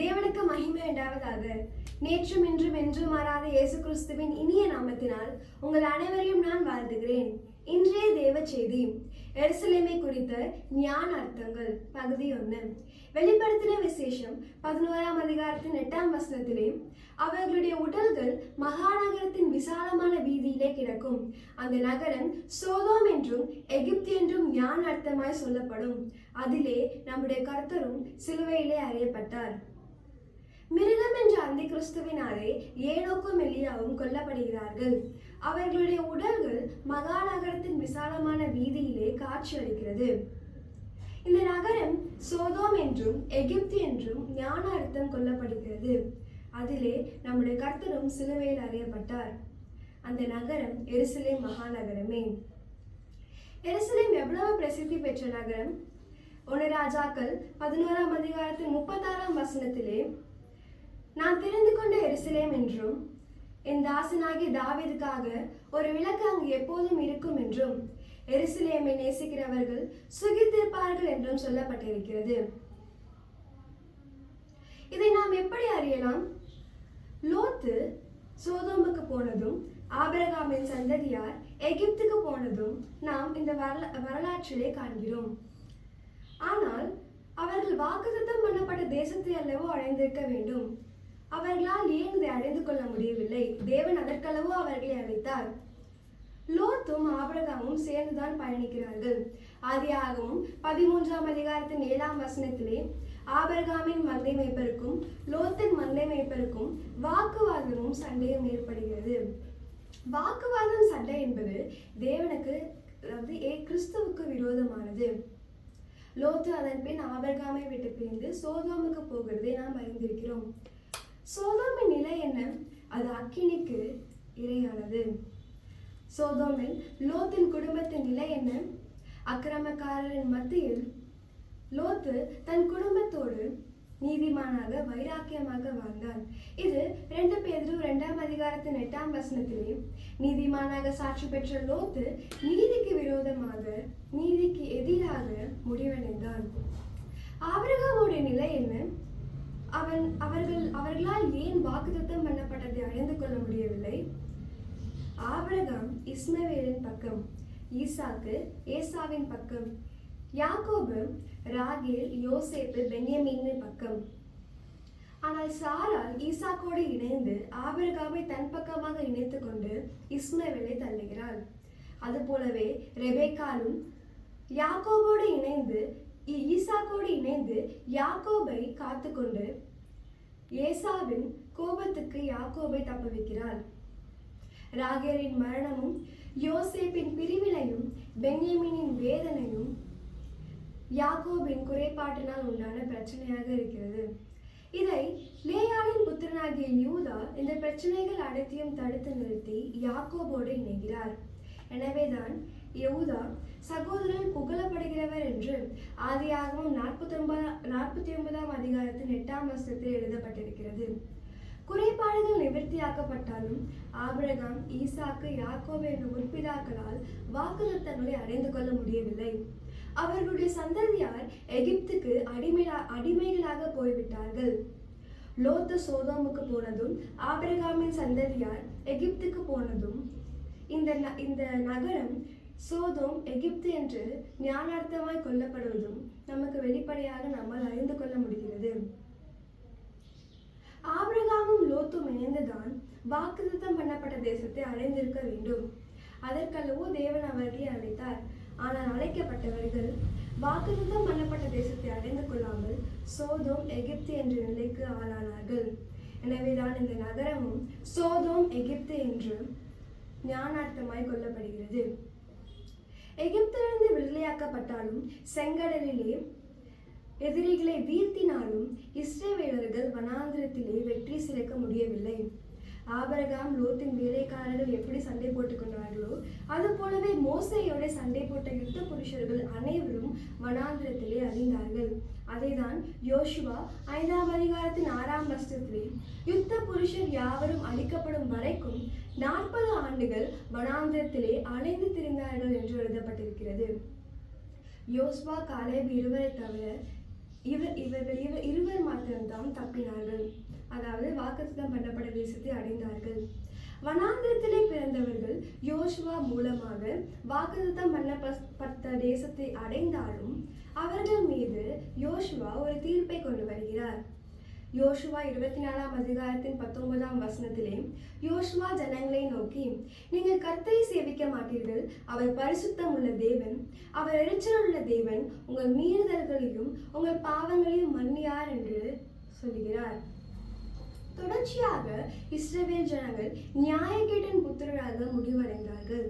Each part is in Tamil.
தேவனுக்கு மகிமை உண்டாவதாக. நேற்றும் இன்றும் என்றும் மாறாத இயேசு கிறிஸ்துவின் இனிய நாமத்தினால் உங்கள் அனைவரையும் நான் வாழ்த்துகிறேன். இன்றைய தேவ செய்தி எருசலேமை குறித்த ஞான அர்த்தங்கள் பகுதி ஒன்று. வெளிப்படுத்தின விசேஷம் பதினோராம் அதிகாரத்தின் எட்டாம் வசனத்திலே அவர்களுடைய உடல்கள் மகாநகரத்தின் விசாலமான வீதியிலே கிடக்கும். அந்த நகரம் சோதோம் என்றும் எகிப்து என்றும் ஞான அர்த்தமாய் சொல்லப்படும். அதிலே நம்முடைய கர்த்தரும் சிலுவையிலே அறியப்பட்டார். மிருகம் என்ற அந்தி கிறிஸ்துவினாலே ஏனோக்கும் எலியாவும் கொல்லப்படுகிறார்கள். அவர்களுடைய உடல்கள் மகாநகரத்தின் விசாலமான வீதியிலே காட்சி அளிக்கிறது இந்த நகரம் சோதோம் என்றும் எகிப்து என்றும் ஞான அர்த்தம் கொல்லப்படுகிறது அதிலே நம்முடைய கர்த்தரும் சிலுவையில் அறியப்பட்டார். அந்த நகரம் எருசலேம் மகாநகரமே. எருசலேம் எவ்வளவு பிரசித்தி பெற்ற நகரம்? ஒன்று ராஜாக்கள் பதினோராம் அதிகாரத்தின் முப்பத்தாறாம் வசனத்திலே நான் தெரிந்து கொண்ட எருசலேம் என்றும் என் தாசனாகிய தாவிதுக்காக ஒரு விளக்கு அங்கு எப்போதும் இருக்கும் என்றும் எருசலேமை நேசிக்கிறவர்கள் சுகித்திருப்பார்கள் என்றும் சொல்லப்பட்டிருக்கிறது. இதை நாம் எப்படி அறியலாம்? லோத்து சோதோமுக்கு போனதும் ஆபிரகாமின் சந்ததியார் எகிப்துக்கு போனதும் நாம் இந்த வரல வரலாற்றிலே காண்கிறோம். ஆனால் அவர்கள் வாக்குத்தம் பண்ணப்பட்ட தேசத்தை அல்லவோ அடைந்திருக்க வேண்டும். அவர்களால் ஏன் இதை அடைந்து கொள்ள முடியவில்லை. தேவன் அதற்களவோ அவர்களை அழைத்தார். லோத்தும் ஆபிரகாமும் சேர்ந்துதான் பயணிக்கிறார்கள். ஆதியாகவும் பதிமூன்றாம் அதிகாரத்தின் ஏழாம் வசனத்திலே ஆபரகாமின் மந்தை மேய்ப்பருக்கும் லோத்தின் மந்தை மேய்ப்பருக்கும் வாக்குவாதமும் சண்டையும் ஏற்படுகிறது. வாக்குவாதம் சண்டை என்பது தேவனுக்கு அதாவது ஏ கிறிஸ்துவுக்கு விரோதமானது. லோத்து அதன் பின் ஆபர்காமை விட்டு பிரிந்து சோதோமுக்கு போகிறதை நாம் அறிந்திருக்கிறோம். சோதோமின் நிலை என்ன? அது அக்கினிக்கு இரையானது. சோதோமில் லோத்தின் குடும்பத்தின் நிலை என்ன? அக்கிரமக்காரரின் மத்தியில் லோத்து தன் குடும்பத்தோடு நீதிமானாக வைராக்கியமாக வாழ்ந்தான் இது ரெண்டு பேரும் இரண்டாம் அதிகாரத்தின் எட்டாம் வசனத்திலே நீதிமானாக சாட்சி பெற்ற லோத்து நீதிக்கு விரோதமாக நீதிக்கு எதிராக முடிவடைந்தான் ஆபிரகாமுடைய அவன் அவர்கள் அவர்களால் ஏன் வாக்குத்தத்தம் பண்ணப்பட்டதை அறிந்து கொள்ள முடியவில்லை? ஆபிரகாம் இஸ்மவேலின் பக்கம் ஈசாக்கு ஏசாவின் பக்கம் யாக்கோபு ராகேல் யோசேப்பு பென்யமீனின் பக்கம். ஆனால் சாரால் ஈசாக்கோடு இணைந்து ஆபிரகாமை தன் பக்கமாக இணைத்து கொண்டு இஸ்மவேலை தள்ளுகிறாள். அதுபோலவே ரெபேக்காலும் யாக்கோபோடு இணைந்து ஈசாக்கோடு இணைந்து யாக்கோபை காத்துக்கொண்டு ஏசாவின் கோபத்துக்கு யாக்கோபை தப்புவிக்கிறாள் ராகேலின் மரணமும் யோசேப்பின் பிரிவினையும் பென்யமீனின் வேதனையும் யாக்கோபின் குறைபாட்டினால் உண்டான பிரச்சனையாக இருக்கிறது. இதை லேயாளின் புத்திரனாகிய யூதா இந்த பிரச்சனைகள் அனைத்தையும் தடுத்து நிறுத்தி யாக்கோபோடு இணைகிறார். எனவேதான் யூதா சகோதரன் புகழப்படுகிறவர் என்று ஆதியாகவும் நாற்பத்தி ஒன்பதாம் நாற்பத்தி ஒன்பதாம் அதிகாரத்தின் எட்டாம் வசத்தில் எழுதப்பட்டிருக்கிறது. குறைபாடுகள் நிவர்த்தியாக்கப்பட்டாலும் ஆபிரகாம் ஈசாக்கு யாக்கோபு என்ற முற்பிதாக்களால் வாக்குறுத்தங்களை அடைந்து கொள்ள முடியவில்லை. அவர்களுடைய சந்ததியார் எகிப்துக்கு அடிமையா அடிமைகளாக போய்விட்டார்கள். லோத்து சோதோமுக்கு போனதும் ஆபிரகாமின் சந்ததியார் எகிப்துக்கு போனதும் இந்த இந்த நகரம் சோதோம் எகிப்து என்று ஞானார்த்தமாய் கொல்லப்படுவதும் நமக்கு வெளிப்படையாக நம்மால் அறிந்து கொள்ள முடிகிறது. ஆபிரகாமும் லோத்தும் இணைந்துதான் வாக்குத்தம் பண்ணப்பட்ட தேசத்தை அடைந்திருக்க வேண்டும். அதற்கல்லவோ தேவன் அவர்களை அழைத்தார். ஆனால் அழைக்கப்பட்டவர்கள் வாக்குத்தம் பண்ணப்பட்ட தேசத்தை அடைந்து கொள்ளாமல் சோதோம் எகிப்து என்ற நிலைக்கு ஆளானார்கள். எனவேதான் இந்த நகரமும் சோதோம் எகிப்து என்று ஞானார்த்தமாய் கொல்லப்படுகிறது. எகிப்திலிருந்து விடுதலையாக்கப்பட்டாலும் செங்கடலிலே எதிரிகளை வீழ்த்தினாலும் இஸ்ரேவேலர்கள் வனாந்திரத்திலே வெற்றி சிறக்க முடியவில்லை. ஆபரகாம் லோத்தின் வேலைக்காரர்கள் எப்படி சண்டை போட்டுக் கொண்டார்களோ அது போலவே மோசையோட சண்டை போட்ட யுத்த புருஷர்கள் அனைவரும் வனாந்திரத்திலே அழிந்தார்கள். அதைதான் யோசுவா ஐந்தாம் அதிகாரத்தின் ஆறாம் வருஷத்திலே யுத்த புருஷர் யாவரும் அழிக்கப்படும் வரைக்கும் நாற்பது ஆண்டுகள் வனாந்திரத்திலே அலைந்து திரிந்தார்கள் என்று எழுதப்பட்டிருக்கிறது. யோஸ்வா காலேப் இருவரை தவிர இவர் இவர்கள் இவர் இருவர் மாத்திரம்தான் தப்பினார்கள். அதாவது வாக்குத்தம் பண்ணப்பட தேசத்தை அடைந்தார்கள். வனாந்திரத்திலே பிறந்தவர்கள் யோசுவா மூலமாக வாக்குத்தம் பண்ணப்பட்ட தேசத்தை அடைந்தாலும் அவர்கள் மீது யோசுவா ஒரு தீர்ப்பை கொண்டு வருகிறார். யோசுவா இருபத்தி நாலாம் அதிகாரத்தின் பத்தொன்பதாம் வசனத்திலே யோசுவா ஜனங்களை நோக்கி நீங்கள் கர்த்தரை சேவிக்க மாட்டீர்கள் அவர் பரிசுத்தம் உள்ள தேவன் அவர் எரிச்சல் உள்ள தேவன் உங்கள் மீறுதல்களையும் உங்கள் பாவங்களையும் மன்னியார் என்று சொல்கிறார் தொடர்ச்சியாக இஸ்ரவேல் ஜனங்கள் நியாயக்கேட்டின் புத்திரராக முடிவடைந்தார்கள்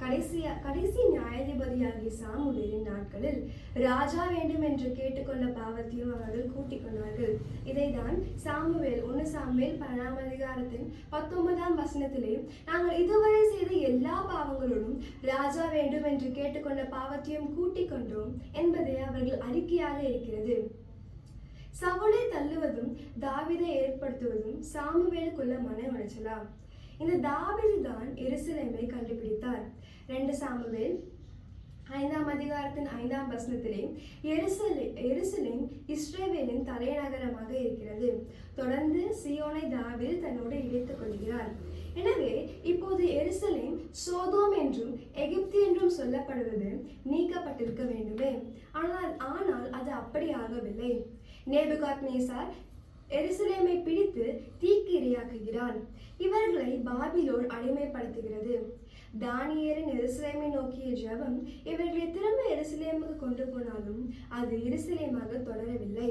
கடைசியா கடைசி நியாயாதிபதியாகிய சாமுவேலின் நாட்களில் ராஜா வேண்டும் என்று கேட்டுக்கொண்ட பாவத்தையும் அவர்கள் கூட்டிக் கொண்டார்கள். இதைதான் சாமுவேல் ஒன்று சாமுவேல் பன்னெண்டாம் அதிகாரத்தின் பத்தொன்பதாம் வசனத்திலே நாங்கள் இதுவரை செய்த எல்லா பாவங்களோடும் ராஜா வேண்டும் என்று கேட்டுக்கொண்ட பாவத்தையும் கூட்டிக் கொண்டோம் என்பதே அவர்கள் அறிக்கையாக இருக்கிறது. சவுளை தள்ளுவதும் தாவிதை ஏற்படுத்துவதும் சாமுவேலுக்குள்ள மன உளைச்சலா? இந்த தாவீது தான் எருசலேமை கண்டுபிடித்தார். ரெண்டு சாமுவேல் ஐந்தாம் அதிகாரத்தின் ஐந்தாம் வசனத்திலே எருசலே எருசலேம் இஸ்ரேவேலின் தலைநகரமாக இருக்கிறது. தொடர்ந்து சியோனை தாவில் தன்னோடு இணைத்துக் கொள்கிறார். எனவே இப்போது எருசலேம் சோதோம் என்றும் எகிப்து என்றும் சொல்லப்படுவது நீக்கப்பட்டிருக்க வேண்டுமே. ஆனால் ஆனால் அது அப்படி ஆகவில்லை நேபுகாத் நேசார் எருசலேமை பிடித்து தீக்கு இரையாக்குகிறான் இவர்களை பாபிலோன் அடிமைப்படுத்துகிறது. தானியரின் எருசலேமை நோக்கிய ஜபம் இவர்களை திரும்ப எருசலேமுக்கு கொண்டு போனாலும் அது எருசலேமாக தொடரவில்லை.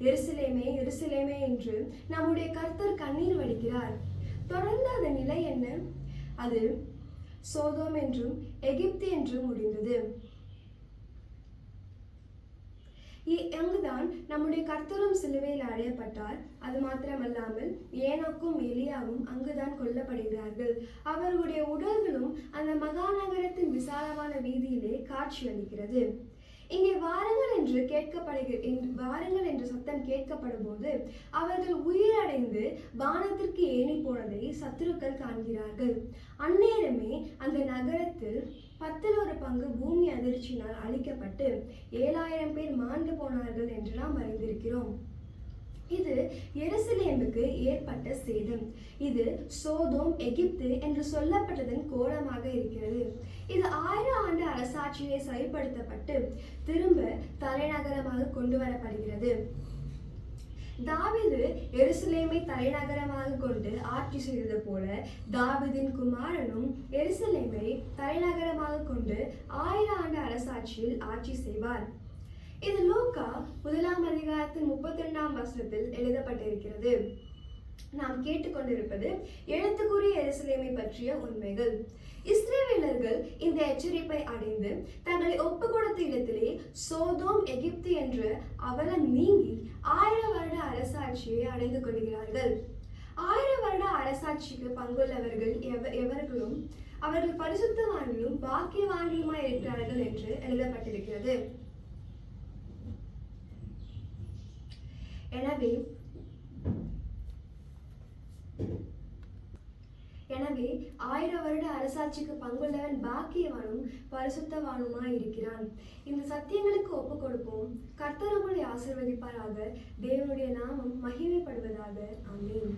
எருசலேமே எருசலேமே என்று நம்முடைய கர்த்தர் கண்ணீர் வடிக்கிறார். தொடர்ந்து அதன் நிலை என்ன? அது சோதோம் என்றும் எகிப்து என்றும் முடிந்தது. அங்குதான் நம்முடைய கர்த்தரும் சிலுவையில் அடையப்பட்டார் அது மாத்திரமல்லாமல் ஏனோக்கும் எலியாவும் அங்குதான் கொல்லப்படுகிறார்கள். அவர்களுடைய உடல்களும் அந்த மகாநகரத்தின் விசாலமான வீதியிலே காட்சியளிக்கிறது இங்கே வாருங்கள் என்று கேட்கப்படுகிற என்று- வாருங்கள் என்று சத்தம் கேட்கப்படும் போது அவர்கள் உயிரடைந்து வானத்திற்கு ஏணி போனதை சத்துருக்கள் காண்கிறார்கள். அந்நேரமே அந்த நகரத்தில் பத்தில் ஒரு பங்கு பூமி அதிர்ச்சியினால் அழிக்கப்பட்டு ஏழாயிரம் பேர் மாண்டு போனார்கள் என்று நாம் அறிந்திருக்கிறோம். இது எருசலேமுக்கு ஏற்பட்ட சேதம். இது சோதோம் எகிப்து என்று சொல்லப்பட்டதன் கோலமாக இருக்கிறது. இது ஆயிரம் ஆண்டு அரசாட்சியை சரிப்படுத்தப்பட்டு திரும்ப தலைநகரமாக கொண்டு வரப்படுகிறது. தாவிது எருசலேமை தலைநகரமாக கொண்டு ஆட்சி செய்தது போல தாவிதின் குமாரனும் எருசலேமை தலைநகரமாக கொண்டு ஆயிரம் ஆண்டு அரசாட்சியில் ஆட்சி செய்வார். இது லூக்கா முதலாம் அதிகாரத்தின் முப்பத்தி ரெண்டாம் வசனத்தில் எழுதப்பட்டிருக்கிறது. நாம் கேட்டுக்கொண்டிருப்பது எழுத்துக்குரிய எருசலேமை பற்றிய உண்மைகள். இஸ்ரேவேலர்கள் இந்த எச்சரிப்பை அடைந்து தங்களை ஒப்பு கொடுத்த இடத்திலே சோதோம் எகிப்து என்று அவலம் நீங்கி ஆயிரம் அரசாட்சியை அடைந்து கொள்கிறார்கள். ஆயிரம் வருட அரசாட்சிக்கு பங்குள்ளவர்கள் எவ எவர்களும் அவர்கள் பரிசுத்தவான்களும் பாக்கியவான்களுமாய் இருக்கிறார்கள் என்று எழுதப்பட்டிருக்கிறது. எனவே அங்கே ஆயிரம் வருட அரசாட்சிக்கு பங்குள்ளவன் பாக்கியவானும் பரிசுத்தவானுமாய் இருக்கிறான் இந்த சத்தியங்களுக்கு ஒப்பு கொடுப்போம் கர்த்தர் உங்களை ஆசிர்வதிப்பாராக. தேவனுடைய நாமம் மகிமைப்படுவதாக. ஆமென்.